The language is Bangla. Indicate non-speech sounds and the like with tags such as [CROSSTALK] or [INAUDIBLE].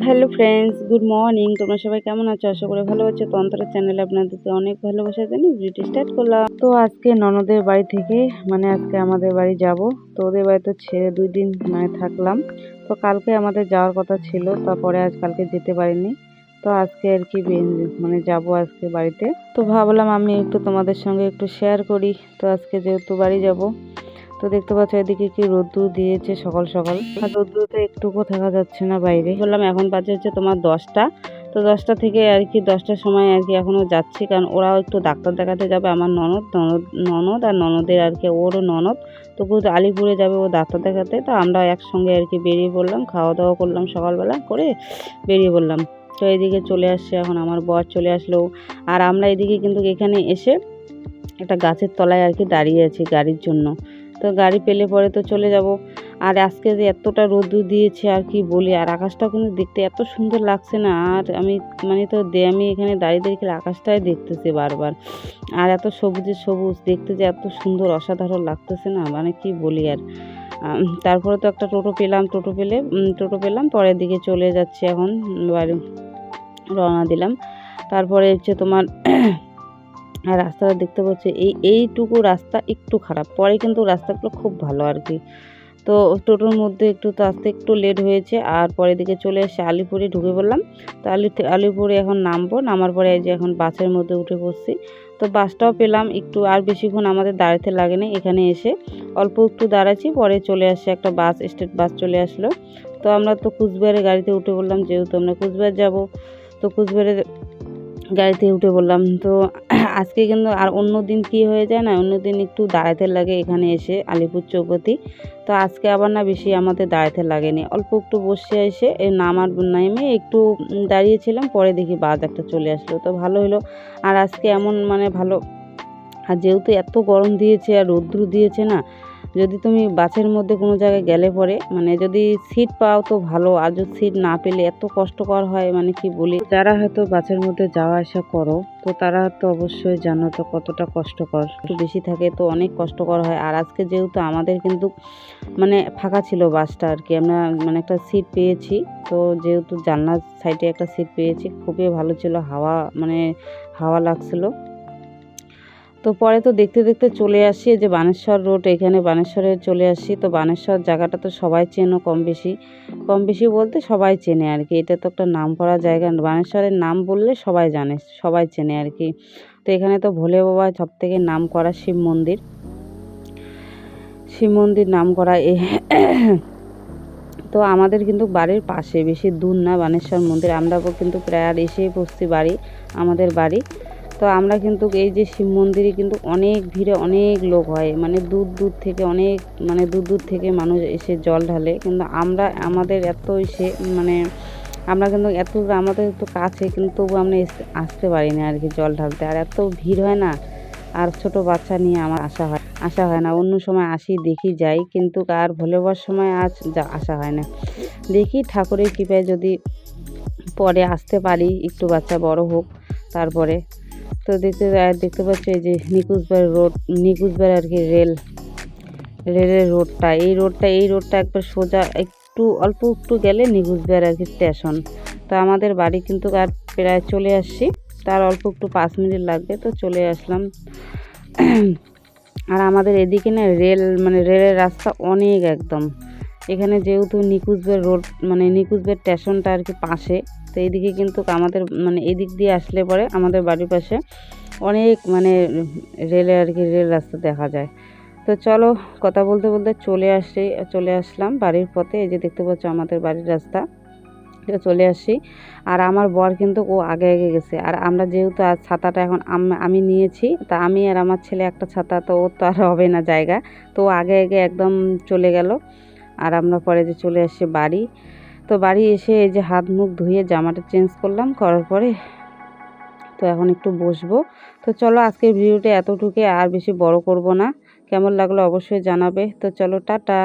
হ্যালো ফ্রেন্ডস গুড মর্নিং তোমরা সবাই কেমন আছো? আশা করে ভালো আছো। তন্ত্রের চ্যানেলে আপনাদেরকে অনেক ভালোবাসা জানি ভিডিও স্টার্ট করলাম। তো আজকে ননদের বাড়ি থেকে মানে আজকে আমাদের বাড়ি যাব। তো ওদের বাড়িতে ছেড়ে দুই দিন মানে থাকলাম। তো কালকে আমাদের যাওয়ার কথা ছিল, তারপরে আজ কালকে যেতে পারিনি। তো আজকে আর কি মানে যাব আজকে বাড়িতে। তো ভাবলাম আমি একটু তোমাদের সঙ্গে একটু শেয়ার করি। তো আজকে যেহেতু বাড়ি যাব তো দেখতে পাচ্ছ এদিকে কি রোদ্দুর দিয়েছে সকাল সকাল। আর রোদ্দুরতে একটুকু থাকা যাচ্ছে না বাইরে। বললাম, এখন বাজে হচ্ছে তোমার দশটা। তো দশটা থেকে আর কি দশটার সময় আর কি এখনও যাচ্ছি, কারণ ওরাও একটু ডাক্তার দেখাতে যাবে, আমার ননদ ননদ ননদ আর ননদের আর কি, ওরও ননদ। তো খুব আলিপুরে যাবে ও ডাক্তার দেখাতে। তো আমরা একসঙ্গে আর কি বেরিয়ে পড়লাম, খাওয়া দাওয়া করলাম সকালবেলা, করে বেরিয়ে পড়লাম। তো এদিকে চলে আসছে এখন আমার বর চলে আসলো। আর আমরা এদিকে কিন্তু এখানে এসে একটা গাছের তলায় আর কি দাঁড়িয়ে আছি গাড়ির জন্য। তো গাড়ি পেলে পরে তো চলে যাব। আর আজকে যে এতটা রোদ্দুর দিয়েছে, আর কি বলি? আর আকাশটা কিন্তু দেখতে এত সুন্দর লাগছে না। আর আমি মানে তো দে, আমি এখানে দাঁড়িয়ে দাঁড়িয়ে আকাশটাই দেখতেছি বারবার। আর এত সবুজে সবুজ, দেখতে যে এত সুন্দর, অসাধারণ লাগতেছে না? মানে কি বলি আর? তারপরে তো একটা টোটো পেলাম, টোটো পেলে টোটো পেলাম, পরের দিকে চলে যাচ্ছে এখন, বাড়ি রওনা দিলাম। তারপরে হচ্ছে তোমার আর রাস্তাটা দেখতে পাচ্ছি, এই, এইটুকু রাস্তা একটু খারাপ। পরে কিন্তু রাস্তাগুলো খুব ভালো আর কি। তো টোটোর মধ্যে একটু তো আসতে একটু লেট হয়েছে, আর পরের দিকে চলে এসে আলিপুরে ঢুকে পড়লাম। তো আলি, আলিপুরে এখন নামবো, নামার পরে যে এখন বাসের মধ্যে উঠে বসছি তো বাসটাও পেলাম একটু, আর বেশিক্ষণ আমাদের দাঁড়াতে লাগেনি এখানে এসে। অল্প একটু দাঁড়াচ্ছি, পরে চলে আসছে একটা বাস, স্টেট বাস চলে আসলো। তো আমরা তো কুচবিহারের গাড়িতে উঠে পড়লাম, যেহেতু আমরা কুচবিহার যাব। তো কুচবিহারের গাড়িতে উঠে বললাম, তো আজকে কিন্তু আর অন্য দিন কী হয়ে যায় না? অন্য দিন একটু দাঁড়াতে লাগে এখানে এসে আলিপুর চৌপতি। তো আজকে আবার না বেশি আমাদের দাঁড়াতে লাগেনি। অল্প একটু বসে এসে নামার নেমে একটু দাঁড়িয়েছিলাম, পরে দেখি বাদ একটা চলে আসলো। তো ভালো হলো। আর আজকে এমন মানে ভালো। আর যেহেতু এত গরম দিয়েছে আর রৌদ্র দিয়েছে না যদি তুমি বাসের মধ্যে কোনো জায়গায় গেলে পরে মানে যদি সিট পাও তো ভালো, আর যদি সিট না পেলে এত কষ্টকর হয় মানে কি বলি? যারা হয়তো বাসের মধ্যে যাওয়া আসা করো, তো তারা তো অবশ্যই জানো তো কতটা কষ্টকর। একটু বেশি থাকে তো অনেক কষ্টকর হয়। আর আজকে যেহেতু আমাদের কিন্তু মানে ফাঁকা ছিল বাসটা আর কি, আমরা মানে একটা সিট পেয়েছি, তো যেহেতু জানলার সাইডে একটা সিট পেয়েছি, খুবই ভালো ছিল, হাওয়া মানে হাওয়া লাগছিল। তো পরে তো দেখতে দেখতে চলে আসি যে বানেশ্বর রোড, এখানে বানেশ্বরে চলে আসি। তো বানেশ্বর জায়গাটা তো সবাই চেনো কম বেশি। কম বেশি বলতে সবাই চেনে আর কি এটা তো একটা নাম করা জায়গা। বানেশ্বরের নাম বললে সবাই জানে, সবাই চেনে আর কি তো এখানে তো ভোলে বাবা সব থেকে নাম করা শিব মন্দির। শিব মন্দির নাম করা এ [COUGHS] তো আমাদের কিন্তু বাড়ির পাশে, বেশি দূর না বানেশ্বর মন্দির। আমরা কিন্তু প্রায় আর এসেই বসছি বাড়ি, আমাদের বাড়ি। তো আমরা কিন্তু এই যে শিব মন্দিরে কিন্তু অনেক ভিড়ে অনেক লোক হয়। মানে দূর দূর থেকে অনেক মানে দূর দূর থেকে মানুষ এসে জল ঢালে। কিন্তু আমরা, আমাদের এত এসে মানে আমরা কিন্তু এত, আমাদের তো কাছে কিন্তু তবু আমরা আসতে পারি না আর কি জল ঢালতে। আর এত ভিড় হয় না, আর ছোট বাচ্চা নিয়ে আমার আসা হয় আসা হয় না। অন্য সময় আসি, দেখি যাই, কিন্তু আর ভোলেবার সময় আজ যা, আসা হয় না। দেখি ঠাকুরের কৃপায় যদি পরে আসতে পারি, একটু বাচ্চা বড় হোক, তারপরে তো দেখতে আর দেখতে পাচ্ছ এই যে নিকুজবার রোড নিকুজবার আর কি রেল, রেলের রোডটা এই রোডটা এই রোডটা একবার সোজা একটু, অল্প একটু গেলে নিকুজবার আর কি স্টেশন তো আমাদের বাড়ি কিন্তু আর প্রায় চলে আসছি। তার অল্প একটু পাঁচ মিনিট লাগবে, তো চলে আসলাম। আর আমাদের এদিকে না রেল মানে রেলের রাস্তা অনেক একদম। এখানে যেহেতু নিকুজবের রোড মানে নিকুজবের স্টেশনটা আর কি পাশে তো এইদিকে কিন্তু আমাদের মানে এদিক দিয়ে আসলে পরে আমাদের বাড়ির পাশে অনেক মানে রেলে আর কি রেল রাস্তা দেখা যায়। তো চলো কথা বলতে বলতে চলে আসি, চলে আসলাম বাড়ির পথে। এই যে দেখতে পাচ্ছ আমাদের বাড়ির রাস্তা, তো চলে আসি। আর আমার বর কিন্তু ও আগে আগে গেছে। আর আমরা যেহেতু আর ছাতাটা এখন আমি নিয়েছি, তা আমি আর আমার ছেলে একটা ছাতা, তো ওর তো আর হবে না জায়গা। তো আগে আগে একদম চলে গেল। আর আমরা পরে যে চলে আসছি বাড়ি। তো বাড়ি এসে এই যে হাত মুখ ধুয়ে জামাটা চেঞ্জ করলাম, করার পরে তো এখন একটু বসবো। তো চলো আজকের ভিডিওটা এতটুকু আর বেশি বড় করব না। কেমন লাগল অবশ্যই জানাবে। তো চলো, টাটা।